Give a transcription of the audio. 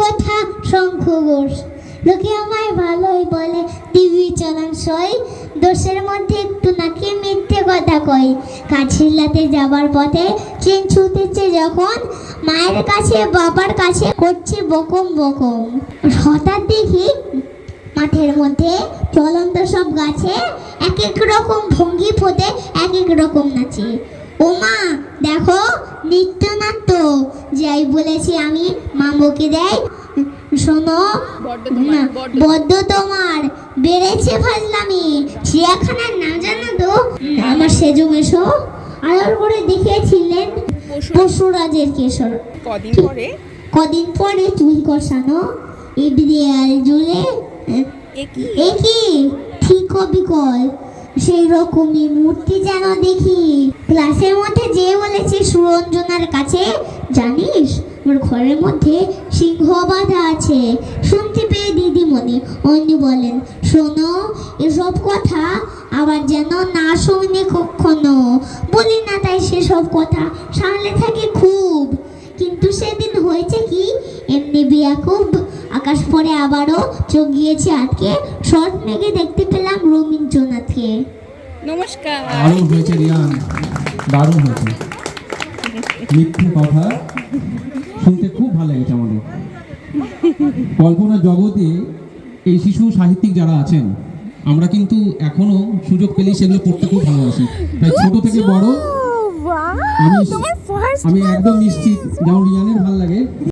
কথা শঙ্খ ঘোষ। লোকে আমায় ভালোই বলে, টিভি চালান সই। দোষের মধ্যে একটু নাকি মিথ্যে কথা কই। কাছিল্লাতে যাবার পথে ট্রেন ছুটেছে যখন, মায়ের কাছে, বাবার কাছে করছে বকম বকম। হঠাৎ দেখি মাঠের মধ্যে চলন্ত সব গাছে এক এক রকম ভঙ্গি ফোটে, এক এক রকম নাচে। ও মা দেখো নৃত্যনাট্য যাই বলেছি আমি মা বকে দেয়। শোনো বড্ড তোমার, বেড়েছে ফাজলামি চিড়িয়াখানার না জানো তো? আমার সেজো মেশো আলোর করে দেখিয়েছিলেন পশুরাজের কেশর। কদিন পরে? কদিন পরে চুল কষানো ইবরিয়াল একই একই ঠিক বিকল সেই রকমই মূর্তি যেন দেখি। ক্লাসের মধ্যে যে বলেছে সুরঞ্জনার কাছে জানিস ওর ঘরের মধ্যে সিংহ বাঁধা আছে। শুনতে পেয়ে দিদিমণি অন্য বলেন শোনো এসব কথা আবার যেন না শুনে কখনো। বলি না তাই সেসব কথা সামলে থাকে খুব। কিন্তু সেদিন হয়েছে কি? এমনি বিয়াকুব আকাশ পরে আবারও চোখ গিয়েছে আজকে শর্ট মেঘে দেখতে পেলাম রবীন্দ্রনাথকে। নমস্কার। দারুণ হয়েছে রিয়ান। দারুণ হয়েছে। মিথ্যে কথা শুনতে খুব ভালো লেগেছে আমাদের। কল্পনা জগতে এই শিশু সাহিত্যিক যারা আছেন আমরা কিন্তু এখনও সুযোগ পেলেই সেগুলো পড়তে খুব ভালোবাসি। তাই ছোট থেকে বড় আমি আমি একদম নিশ্চিত যেমন রিয়ানের ভালো লাগে